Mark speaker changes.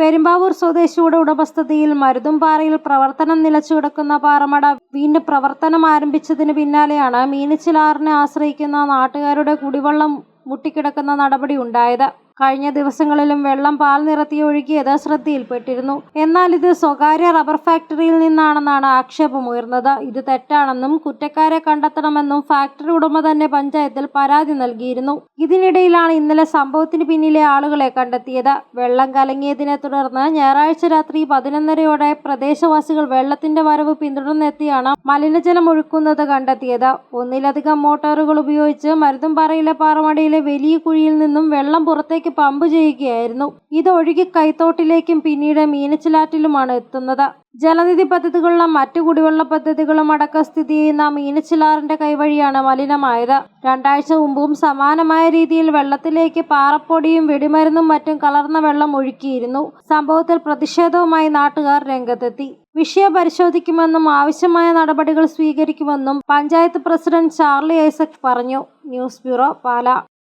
Speaker 1: പെരുമ്പാവൂർ സ്വദേശിയുടെ ഉടമസ്ഥതയിൽ മരുതുംപാറയിൽ പ്രവർത്തനം നിലച്ചുകിടക്കുന്ന പാറമട വീണ്ടും പ്രവർത്തനം ആരംഭിച്ചതിന് പിന്നാലെയാണ് മീനച്ചിലാറിനെ ആശ്രയിക്കുന്ന നാട്ടുകാരുടെ കുടിവെള്ളം മുട്ടിക്കിടക്കുന്ന നടപടി ഉണ്ടായത്. കഴിഞ്ഞ ദിവസങ്ങളിലും വെള്ളം പാൽ നിറത്തി ഒഴുകിയത് ശ്രദ്ധയിൽപ്പെട്ടിരുന്നു എന്നാൽ ഇത് സ്വകാര്യ റബ്ബർ ഫാക്ടറിയിൽ നിന്നാണെന്നാണ് ആക്ഷേപമുയർന്നത് ഇത് തെറ്റാണെന്നും കുറ്റക്കാരെ കണ്ടെത്തണമെന്നും ഫാക്ടറി ഉടമ തന്നെ പഞ്ചായത്തിൽ പരാതി നൽകിയിരുന്നു. ഇതിനിടയിലാണ് ഇന്നലെ സംഭവത്തിന് പിന്നിലെ ആളുകളെ കണ്ടെത്തിയത്. വെള്ളം കലങ്ങിയതിനെ തുടർന്ന് ഞായറാഴ്ച രാത്രി പതിനൊന്നരയോടെ പ്രദേശവാസികൾ വെള്ളത്തിന്റെ വരവ് പിന്തുടർന്നെത്തിയാണ് മലിനജലം ഒഴുക്കുന്നത് കണ്ടെത്തിയത്. ഒന്നിലധികം മോട്ടോറുകൾ ഉപയോഗിച്ച് മരുതുംപാറയിലെ പാറമടയിലെ വലിയ കുഴിയിൽ നിന്നും വെള്ളം പുറത്തേക്ക് പമ്പ് ചെയ്യുകയായിരുന്നു. ഇതൊഴുകി കൈത്തോട്ടിലേക്കും പിന്നീട് മീനച്ചിലാറ്റിലുമാണ് എത്തുന്നത്. ജലനിധി പദ്ധതികളിലും മറ്റു കുടിവെള്ള പദ്ധതികളും അടക്കം സ്ഥിതി ചെയ്യുന്ന മീനച്ചിലാറിന്റെ കൈവഴിയാണ് മലിനമായത്. രണ്ടാഴ്ച മുമ്പും സമാനമായ രീതിയിൽ വെള്ളത്തിലേക്ക് പാറപ്പൊടിയും വെടിമരുന്നും മറ്റും കലർന്ന വെള്ളം ഒഴുക്കിയിരുന്നു. സംഭവത്തിൽ പ്രതിഷേധവുമായി നാട്ടുകാർ രംഗത്തെത്തി. വിഷയം പരിശോധിക്കുമെന്നും ആവശ്യമായ നടപടികൾ സ്വീകരിക്കുമെന്നും പഞ്ചായത്ത് പ്രസിഡന്റ് ചാർലി ഐസക് പറഞ്ഞു. News bureau Pala.